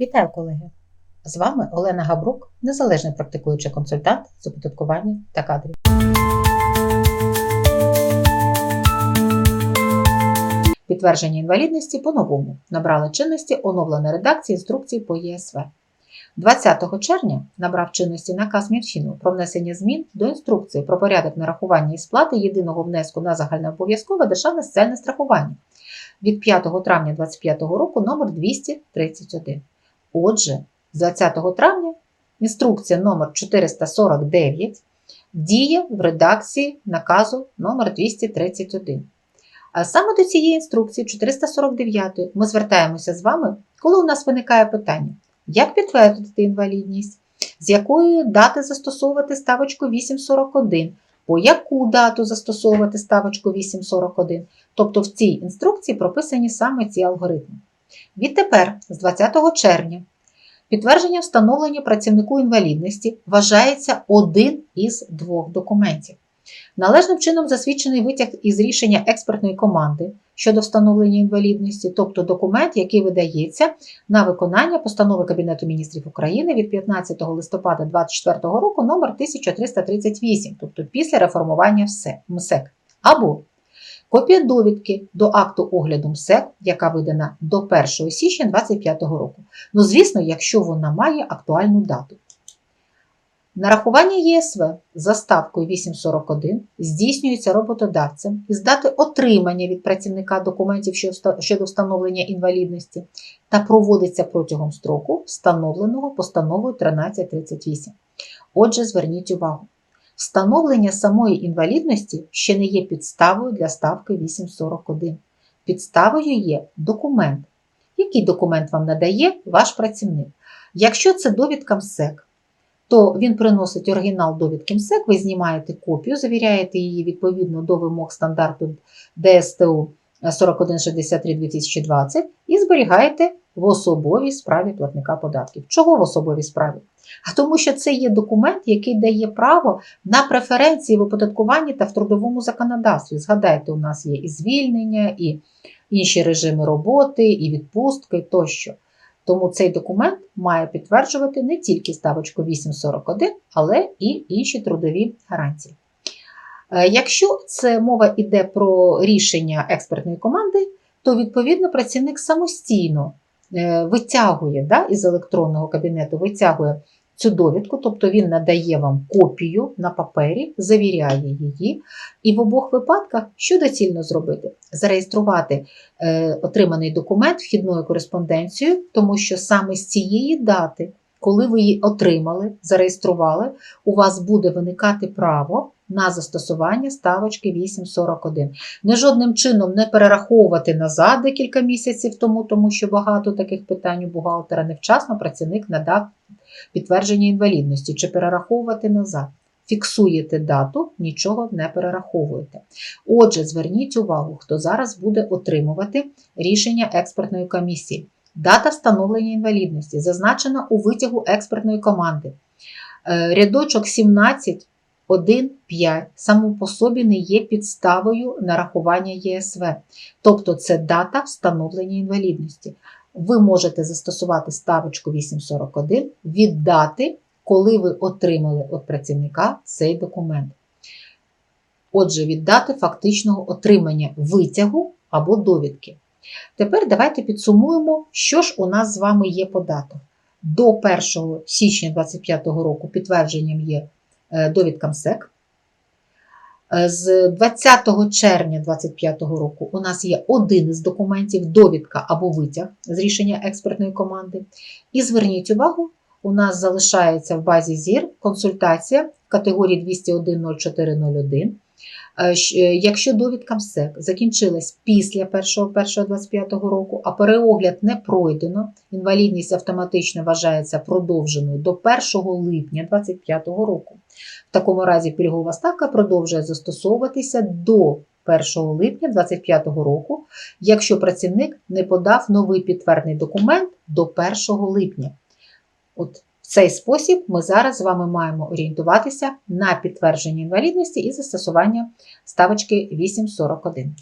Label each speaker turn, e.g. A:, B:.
A: Вітаю, колеги! З вами Олена Габрук, незалежний практикуючий консультант з оподаткування та кадрів. Підтвердження інвалідності по-новому набрала чинності оновлена редакція інструкції по ЄСВ. 20 червня набрав чинності наказ Мінфіну про внесення змін до інструкції про порядок нарахування і сплати єдиного внеску на загальнообов'язкове державне соціальне страхування від 5 травня 2025 року номер 231. Отже, з 20 травня інструкція номер 449 діє в редакції наказу номер 231. А саме до цієї інструкції 449 ми звертаємося з вами, коли у нас виникає питання, як підтвердити інвалідність, з якої дати застосовувати ставочку 841, по яку дату застосовувати ставочку 841. Тобто в цій інструкції прописані саме ці алгоритми. Відтепер, з 20 червня, підтвердження встановлення працівнику інвалідності вважається один із двох документів. Належним чином засвідчений витяг із рішення експертної команди щодо встановлення інвалідності, тобто документ, який видається на виконання постанови Кабінету міністрів України від 15 листопада 2024 року номер 1338, тобто після реформування МСЕК, або копія довідки до акту огляду МСЕК, яка видана до 1 січня 2025 року. Ну, звісно, якщо вона має актуальну дату. Нарахування ЄСВ за ставкою 841 здійснюється роботодавцем із дати отримання від працівника документів щодо встановлення інвалідності та проводиться протягом строку, встановленого постановою 1338. Отже, зверніть увагу, встановлення самої інвалідності ще не є підставою для ставки 841. Підставою є документ. Який документ вам надає ваш працівник? Якщо це довідка МСЕК, то він приносить оригінал довідки МСЕК, ви знімаєте копію, завіряєте її відповідно до вимог стандарту ДСТУ 4163-2020 і зберігаєте в особовій справі платника податків. Чого в особовій справі? А тому, що це є документ, який дає право на преференції в оподаткуванні та в трудовому законодавстві. Згадайте, у нас є і звільнення, і інші режими роботи, і відпустки тощо. Тому цей документ має підтверджувати не тільки ставочку 841, але і інші трудові гарантії. Е, якщо це мова йде про рішення експертної команди, то відповідно працівник самостійно витягує да, із електронного кабінету витягує цю довідку, тобто він надає вам копію на папері, завіряє її. І в обох випадках що доцільно зробити? Зареєструвати е, отриманий документ вхідною кореспонденцією, тому що саме з цієї дати, коли ви її отримали, зареєстрували, у вас буде виникати право. На застосування ставочки 841. Не жодним чином не перераховувати назад декілька місяців тому, тому що багато таких питань у бухгалтера невчасно працівник надав підтвердження інвалідності чи перераховувати назад. Фіксуєте дату, нічого не перераховуєте. Отже, зверніть увагу, хто зараз буде отримувати рішення експертної комісії. Дата встановлення інвалідності зазначена у витягу експертної команди. Е, рядочок 17, 1, 5 само по собі не є підставою нарахування ЄСВ. Тобто це дата встановлення інвалідності ви можете застосувати ставочку 841 від дати, коли ви отримали від працівника цей документ. Отже, від дати фактичного отримання витягу або довідки. Тепер давайте підсумуємо, що ж у нас з вами є податок. До 1 січня 2025 року підтвердженням є е, СЕК. Е, з 20 червня 2025 року у нас є один із документів, довідка або витяг з рішення експертної команди. І зверніть увагу, у нас залишається в базі ЗІР консультація в категорії 201.04.01. Е, е, якщо довідка МСЕК закінчилась після 1.1.25 року, а переогляд не пройдено, інвалідність автоматично вважається продовженою до 1 липня 2025 року. В такому разі пільгова ставка продовжує застосовуватися до 1 липня 2025 року, якщо працівник не подав новий підтвердний документ до 1 липня. От в цей спосіб ми зараз з вами маємо орієнтуватися на підтвердження інвалідності і застосування ставочки 841.